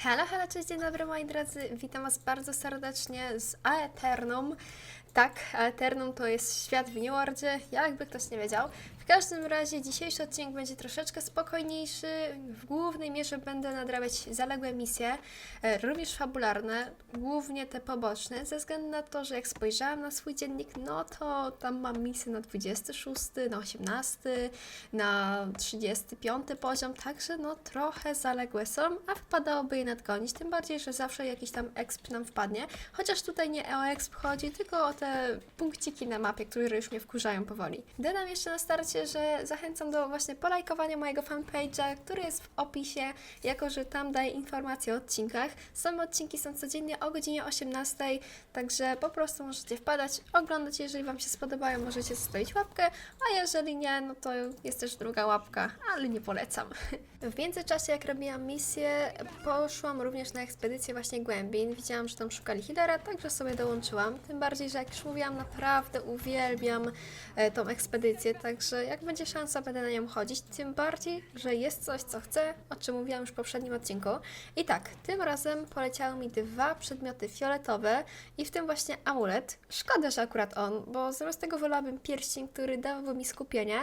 Halo, halo, cześć, dzień dobry moi drodzy. Witam Was bardzo serdecznie z Aeternum. Tak, Aeternum to jest świat w New Worldzie, jakby ktoś nie wiedział. W każdym razie dzisiejszy odcinek będzie troszeczkę spokojniejszy. W głównej mierze będę nadrabiać zaległe misje, e, również fabularne, głównie te poboczne, ze względu na to, że jak spojrzałam na swój dziennik, no to tam mam misję na 26, na 18, na 35 poziom, także no trochę zaległe są, a wypadałoby je nadgonić, tym bardziej, że zawsze jakiś tam exp nam wpadnie, chociaż tutaj nie o exp chodzi, tylko o te punkciki na mapie, które już mnie wkurzają powoli. Dodam jeszcze na starcie, że zachęcam do właśnie polajkowania mojego fanpage'a, który jest w opisie, jako że tam daję informacje o odcinkach. Same odcinki są codziennie o godzinie 18, także po prostu możecie wpadać, oglądać, jeżeli Wam się spodobają, możecie zostawić łapkę, a jeżeli nie, no to jest też druga łapka, ale nie polecam. W międzyczasie, jak robiłam misję, poszłam również na ekspedycję właśnie głębin. Widziałam, że tam szukali healera, także sobie dołączyłam. Tym bardziej, że jak już mówiłam, naprawdę uwielbiam e, tą ekspedycję, także jak będzie szansa, będę na nią chodzić. Tym bardziej, że jest coś, co chcę, o czym mówiłam już w poprzednim odcinku. I tak, tym razem poleciały mi dwa przedmioty fioletowe i w tym właśnie amulet. Szkoda, że akurat on, bo zamiast tego wolałabym pierścień, który dawałby mi skupienie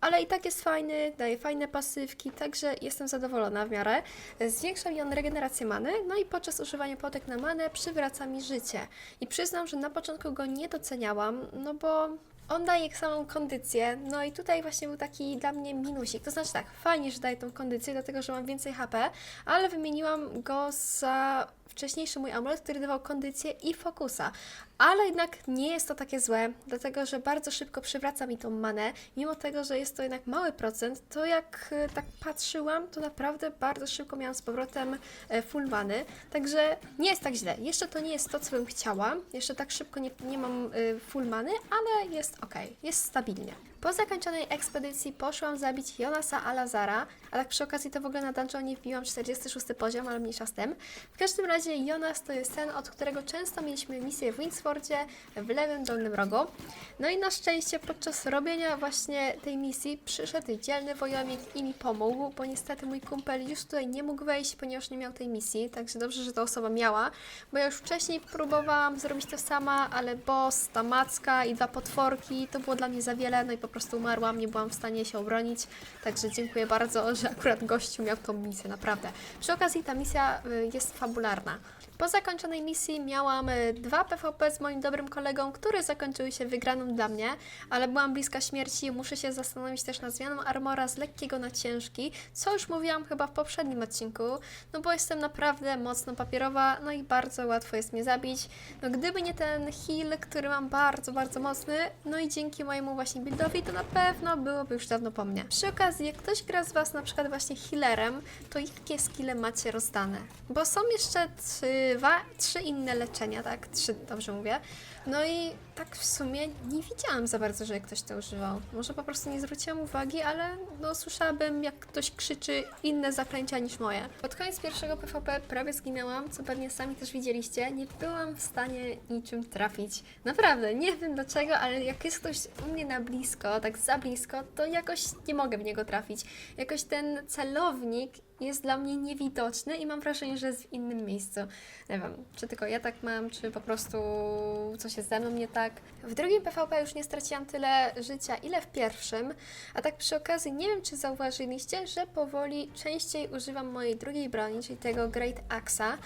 ale i tak jest fajny, daje fajne pasywki, także jestem zadowolona w miarę. Zwiększa mi on regenerację many, no i podczas używania płotek na manę przywraca mi życie. I przyznam, że na początku go nie doceniałam, no bo on daje samą kondycję, no i tutaj właśnie był taki dla mnie minusik. To znaczy tak, fajnie, że daje tą kondycję, dlatego że mam więcej HP, ale wymieniłam go za wcześniejszy mój amulet, który dawał kondycję i fokusa. Ale jednak nie jest to takie złe, dlatego że bardzo szybko przywraca mi tą manę. Mimo tego, że jest to jednak mały procent, to jak e, tak patrzyłam, to naprawdę bardzo szybko miałam z powrotem e, full many. Także nie jest tak źle. Jeszcze to nie jest to, co bym chciała. Jeszcze tak szybko nie, nie mam e, full many, ale jest ok, jest stabilnie. Po zakończonej ekspedycji poszłam zabić Jonasa Alazara, a tak przy okazji to w ogóle na dungeonie wbiłam 46 poziom, ale mniejsza z tym. W każdym razie Jonas to jest ten, od którego często mieliśmy misję w Winsfordzie w lewym dolnym rogu. No i na szczęście podczas robienia właśnie tej misji przyszedł dzielny wojownik i mi pomógł, bo niestety mój kumpel już tutaj nie mógł wejść, ponieważ nie miał tej misji, także dobrze, że ta osoba miała, bo ja już wcześniej próbowałam zrobić to sama, ale boss, ta macka i dwa potworki, to było dla mnie za wiele, no i po prostu umarłam, nie byłam w stanie się obronić, także dziękuję bardzo, że akurat gościu miał tą misję, naprawdę. Przy okazji ta misja y, jest fabularna. Po zakończonej misji miałam y, dwa PvP z moim dobrym kolegą, które zakończyły się wygraną dla mnie, ale byłam bliska śmierci. Muszę się zastanowić też nad zmianą armora z lekkiego na ciężki, co już mówiłam chyba w poprzednim odcinku, no bo jestem naprawdę mocno papierowa, no i bardzo łatwo jest mnie zabić. No gdyby nie ten heal, który mam bardzo, bardzo mocny, no i dzięki mojemu właśnie buildowi, to na pewno byłoby już dawno po mnie. Przy okazji, jak ktoś gra z Was na przykład właśnie healerem, to jakie skille macie rozdane? Bo są jeszcze dwa, trzy inne leczenia, tak? Trzy, dobrze mówię. No i tak w sumie nie widziałam za bardzo, że ktoś to używał. Może po prostu nie zwróciłam uwagi, ale no słyszałabym, jak ktoś krzyczy inne zaklęcia niż moje. Pod koniec pierwszego PvP prawie zginęłam, co pewnie sami też widzieliście. Nie byłam w stanie niczym trafić. Naprawdę, nie wiem dlaczego, ale jak jest ktoś u mnie na blisko, tak za blisko, to jakoś nie mogę w niego trafić. Jakoś ten celownik jest dla mnie niewidoczny i mam wrażenie, że jest w innym miejscu. Nie wiem, czy tylko ja tak mam, czy po prostu coś jest ze mną nie tak. W drugim PvP już nie straciłam tyle życia, ile w pierwszym, a tak przy okazji nie wiem, czy zauważyliście, że powoli częściej używam mojej drugiej broni, czyli tego Great Axa.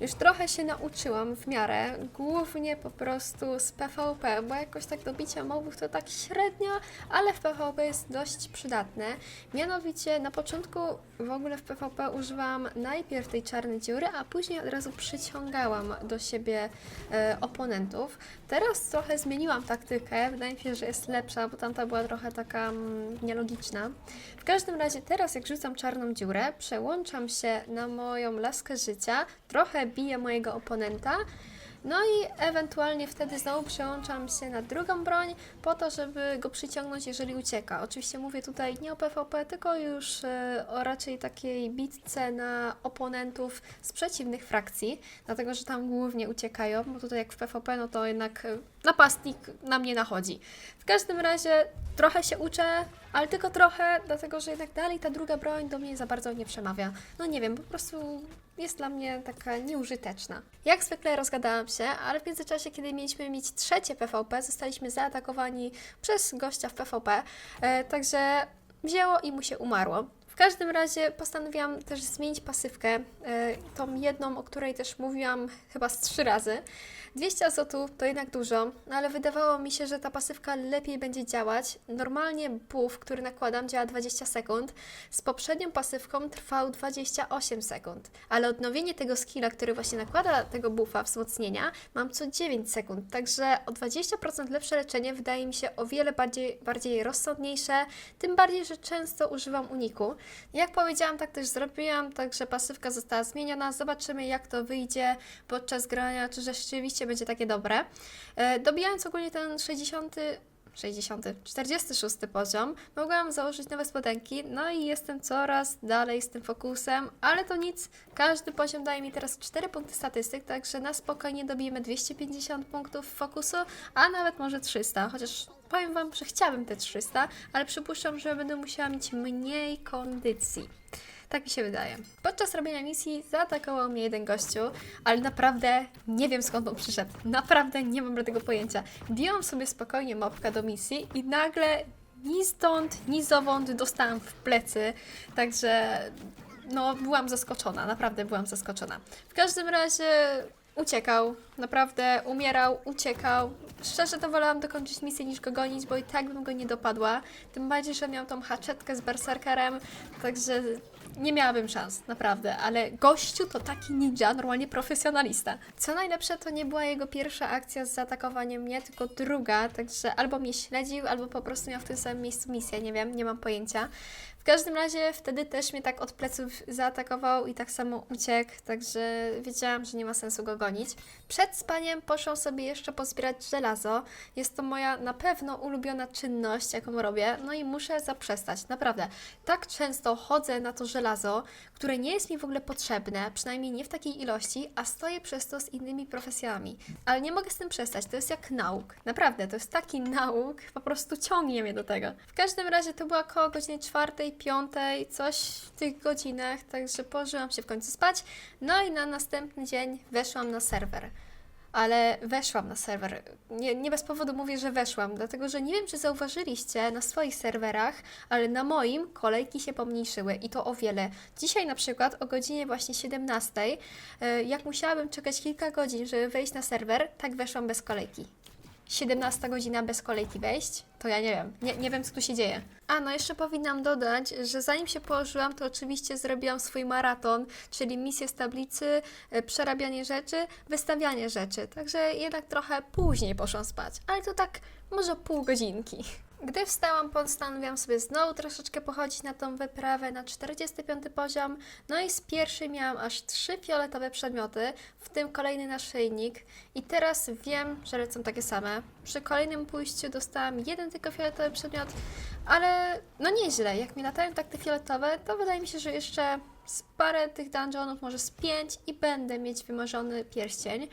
Już trochę się nauczyłam w miarę, głównie po prostu z PvP, bo jakoś tak do bicia mobów to tak średnio, ale w PvP jest dość przydatne. Mianowicie na początku w ogóle w PvP używałam najpierw tej czarnej dziury, a później od razu przyciągałam do siebie e, oponentów. Teraz trochę zmieniłam taktykę, wydaje mi się, że jest lepsza, bo tamta była trochę taka mm, nielogiczna. W każdym razie teraz jak rzucam czarną dziurę, przełączam się na moją laskę życia, trochę biję mojego oponenta, no i ewentualnie wtedy znowu przełączam się na drugą broń po to, żeby go przyciągnąć, jeżeli ucieka. Oczywiście mówię tutaj nie o PvP, tylko już e, o raczej takiej bitce na oponentów z przeciwnych frakcji, dlatego że tam głównie uciekają, bo tutaj jak w PvP, no to jednak e, napastnik na mnie nachodzi. W każdym razie trochę się uczę, ale tylko trochę, dlatego że jednak dalej ta druga broń do mnie za bardzo nie przemawia. No nie wiem, po prostu jest dla mnie taka nieużyteczna. Jak zwykle rozgadałam się, ale w międzyczasie, kiedy mieliśmy mieć trzecie PvP, zostaliśmy zaatakowani przez gościa w PvP, e, także wzięło i mu się umarło. Każdym razie postanowiłam też zmienić pasywkę, e, tą jedną, o której też mówiłam chyba z trzy razy. 200 azotu to jednak dużo, no ale wydawało mi się, że ta pasywka lepiej będzie działać. Normalnie buff, który nakładam, działa 20 sekund. Z poprzednią pasywką trwał 28 sekund, ale odnowienie tego skilla, który właśnie nakłada tego buffa, wzmocnienia, mam co 9 sekund. Także o 20% lepsze leczenie wydaje mi się o wiele bardziej, bardziej rozsądniejsze, tym bardziej, że często używam uniku. Jak powiedziałam, tak też zrobiłam, także pasywka została zmieniona. Zobaczymy, jak to wyjdzie podczas grania, czy rzeczywiście będzie takie dobre. E, Dobijając ogólnie ten 60. 60, 46 poziom, mogłam założyć nowe spodenki, no i jestem coraz dalej z tym fokusem, ale to nic, każdy poziom daje mi teraz 4 punkty statystyk, także na spokojnie dobijemy 250 punktów fokusu, a nawet może 300, chociaż powiem Wam, że chciałabym te 300, ale przypuszczam, że będę musiała mieć mniej kondycji. Tak mi się wydaje. Podczas robienia misji zaatakował mnie jeden gościu, ale naprawdę nie wiem skąd on przyszedł. Naprawdę nie mam tego pojęcia. Biłam sobie spokojnie mopka do misji i nagle ni stąd, ni zowąd dostałam w plecy. Także no, byłam zaskoczona, naprawdę byłam zaskoczona. W każdym razie uciekał, naprawdę umierał, uciekał. Szczerze to wolałam dokończyć misję niż go gonić, bo i tak bym go nie dopadła. Tym bardziej, że miał tą haczetkę z berserkerem, także nie miałabym szans, naprawdę, ale gościu to taki ninja, normalnie profesjonalista. Co najlepsze, to nie była jego pierwsza akcja z zaatakowaniem mnie, tylko druga, także albo mnie śledził, albo po prostu miał w tym samym miejscu misję, nie wiem, nie mam pojęcia. W każdym razie wtedy też mnie tak od pleców zaatakował i tak samo uciekł, także wiedziałam, że nie ma sensu go gonić. Przed spaniem poszłam sobie jeszcze pozbierać żelazo. Jest to moja na pewno ulubiona czynność, jaką robię, no i muszę zaprzestać, naprawdę. Tak często chodzę na to żelazo, które nie jest mi w ogóle potrzebne, przynajmniej nie w takiej ilości, a stoję przez to z innymi profesjami. Ale nie mogę z tym przestać, to jest jak nauk. Naprawdę, to jest taki nauk, po prostu ciągnie mnie do tego. W każdym razie to była około godziny czwartej, piątej, coś w tych godzinach, także położyłam się w końcu spać. No i na następny dzień weszłam na serwer. Ale weszłam na serwer. Nie, nie bez powodu mówię, że weszłam, dlatego że nie wiem, czy zauważyliście na swoich serwerach, ale na moim kolejki się pomniejszyły i to o wiele. Dzisiaj na przykład o godzinie właśnie 17, e, jak musiałabym czekać kilka godzin, żeby wejść na serwer, tak weszłam bez kolejki. 17 godzina bez kolejki wejść, to ja nie wiem. Nie, nie wiem, co tu się dzieje. A, no jeszcze powinnam dodać, że zanim się położyłam, to oczywiście zrobiłam swój maraton, czyli misję z tablicy, e, przerabianie rzeczy, wystawianie rzeczy. Także jednak trochę później poszłam spać, ale to tak może pół godzinki. Gdy wstałam, postanowiłam sobie znowu troszeczkę pochodzić na tą wyprawę na 45 poziom. No i z pierwszej miałam aż trzy fioletowe przedmioty, w tym kolejny naszyjnik. I teraz wiem, że lecą takie same. Przy kolejnym pójściu dostałam jeden tylko fioletowy przedmiot, ale no nieźle. Jak mi latają tak te fioletowe, to wydaje mi się, że jeszcze z parę tych dungeonów, może z pięć i będę mieć wymarzony pierścień.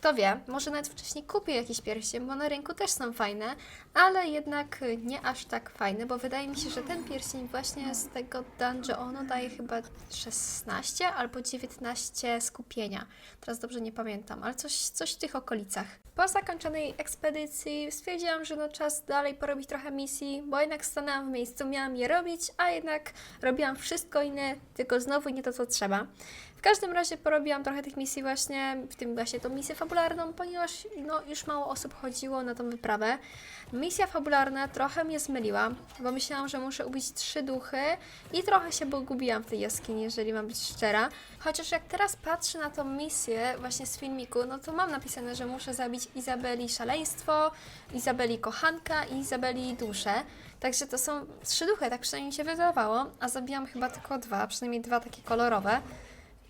Kto wie, może nawet wcześniej kupię jakiś pierścień, bo na rynku też są fajne, ale jednak nie aż tak fajne, bo wydaje mi się, że ten pierścień właśnie z tego dungeonu daje chyba 16 albo 19 skupienia. Teraz dobrze nie pamiętam, ale coś, coś w tych okolicach. Po zakończonej ekspedycji stwierdziłam, że no czas dalej porobić trochę misji, bo jednak stanęłam w miejscu, miałam je robić, a jednak robiłam wszystko inne, tylko znowu nie to, co trzeba. W każdym razie porobiłam trochę tych misji właśnie, w tym właśnie tą misję fabularną, ponieważ no, już mało osób chodziło na tą wyprawę. Misja fabularna trochę mnie zmyliła, bo myślałam, że muszę ubić trzy duchy i trochę się pogubiłam w tej jaskini, jeżeli mam być szczera. Chociaż jak teraz patrzę na tą misję właśnie z filmiku, no to mam napisane, że muszę zabić Izabeli szaleństwo, Izabeli kochanka i Izabeli duszę. Także to są trzy duchy, tak przynajmniej mi się wydawało, a zabijam chyba tylko dwa, przynajmniej dwa takie kolorowe.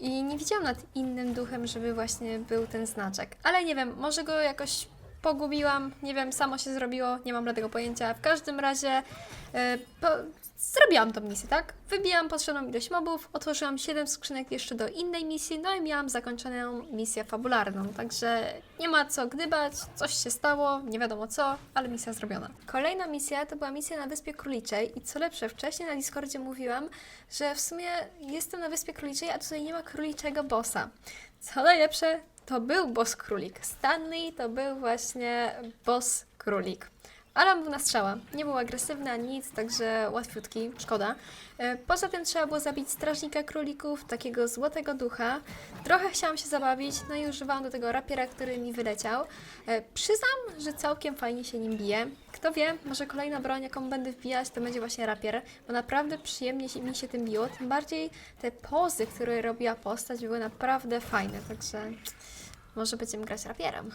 I nie widziałam nad innym duchem, żeby właśnie był ten znaczek. Ale nie wiem, może go jakoś pogubiłam, nie wiem, samo się zrobiło, nie mam żadnego pojęcia. W każdym razie e, po, zrobiłam tą misję, tak? Wybijałam potrzebną ilość mobów, otworzyłam 7 skrzynek jeszcze do innej misji, no i miałam zakończoną misję fabularną, także nie ma co gdybać, coś się stało, nie wiadomo co, ale misja zrobiona. Kolejna misja to była misja na Wyspie Króliczej i co lepsze, wcześniej na Discordzie mówiłam, że w sumie jestem na Wyspie Króliczej, a tutaj nie ma króliczego bossa. Co najlepsze, to był boss królik. Stanley to był właśnie boss królik. Alarm był na strzała. Nie był agresywny ani nic, także łatwiutki, szkoda. E, Poza tym trzeba było zabić strażnika królików, takiego złotego ducha. Trochę chciałam się zabawić, no i używałam do tego rapiera, który mi wyleciał. E, Przyznam, że całkiem fajnie się nim bije. Kto wie, może kolejna broń, jaką będę wbijać, to będzie właśnie rapier, bo naprawdę przyjemnie mi się tym biło. Tym bardziej te pozy, które robiła postać, były naprawdę fajne, także może będziemy grać rapierem.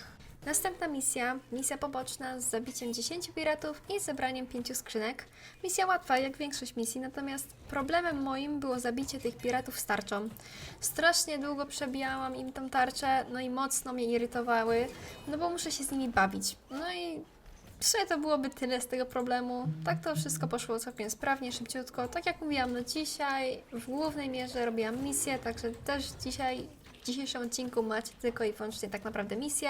Następna misja, misja poboczna z zabiciem 10 piratów i zebraniem 5 skrzynek. Misja łatwa, jak większość misji, natomiast problemem moim było zabicie tych piratów z tarczą. Strasznie długo przebijałam im tą tarczę, no i mocno mnie irytowały, no bo muszę się z nimi bawić. No i w sumie to byłoby tyle z tego problemu. Tak to wszystko poszło całkiem sprawnie, szybciutko. Tak jak mówiłam, no dzisiaj w głównej mierze robiłam misję, także też dzisiaj w dzisiejszym odcinku macie tylko i wyłącznie tak naprawdę misję.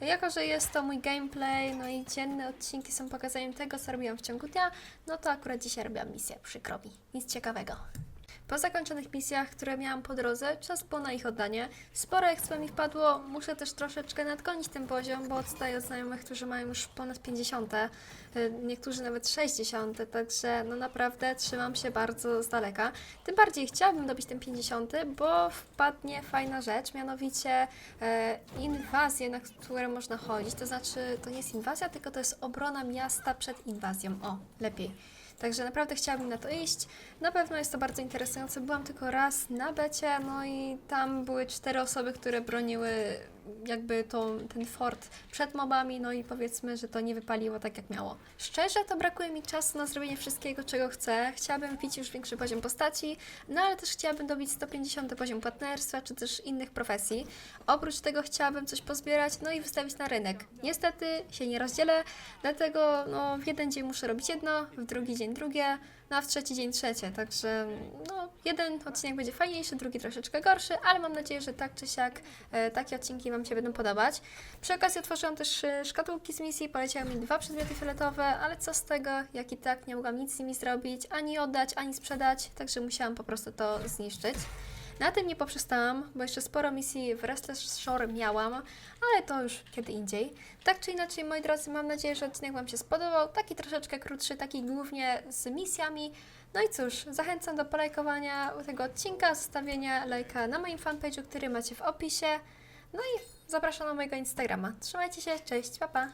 Jako, że jest to mój gameplay, no i dzienne odcinki są pokazaniem tego, co robiłam w ciągu dnia, no to akurat dzisiaj robiłam misję, przykro mi. Nic ciekawego. Po zakończonych misjach, które miałam po drodze, czas było na ich oddanie. Sporo expa mi wpadło, muszę też troszeczkę nadgonić ten poziom, bo odstaję od znajomych, którzy mają już ponad 50, y, niektórzy nawet 60, także no naprawdę trzymam się bardzo z daleka. Tym bardziej chciałabym dobić ten 50, bo wpadnie fajna rzecz, mianowicie e, inwazje, na które można chodzić. To znaczy, to nie jest inwazja, tylko to jest obrona miasta przed inwazją. O, lepiej. Także naprawdę chciałabym na to iść. Na pewno jest to bardzo interesujące. Byłam tylko raz na becie, no i tam były cztery osoby, które broniły jakby tą, ten fort przed mobami, no i powiedzmy, że to nie wypaliło tak jak miało. Szczerze, to brakuje mi czasu na zrobienie wszystkiego, czego chcę. Chciałabym wbić już większy poziom postaci, no ale też chciałabym dobić 150 poziom partnerstwa, czy też innych profesji. Oprócz tego chciałabym coś pozbierać, no i wystawić na rynek. Niestety się nie rozdzielę, dlatego no, w jeden dzień muszę robić jedno, w drugi dzień drugie, no a w trzeci dzień trzecie, także no, jeden odcinek będzie fajniejszy, drugi troszeczkę gorszy, ale mam nadzieję, że tak czy siak e, takie odcinki Wam się będą podobać. Przy okazji otworzyłam też e, szkatułki z misji, poleciały mi dwa przedmioty fioletowe, ale co z tego, jak i tak nie mogłam nic z nimi zrobić, ani oddać, ani sprzedać, także musiałam po prostu to zniszczyć. Na tym nie poprzestałam, bo jeszcze sporo misji w Restless Shore miałam, ale to już kiedy indziej. Tak czy inaczej, moi drodzy, mam nadzieję, że odcinek Wam się spodobał. Taki troszeczkę krótszy, taki głównie z misjami. No i cóż, zachęcam do polajkowania tego odcinka, zostawienia lajka na moim fanpage'u, który macie w opisie. No i zapraszam na mojego Instagrama. Trzymajcie się, cześć, pa pa!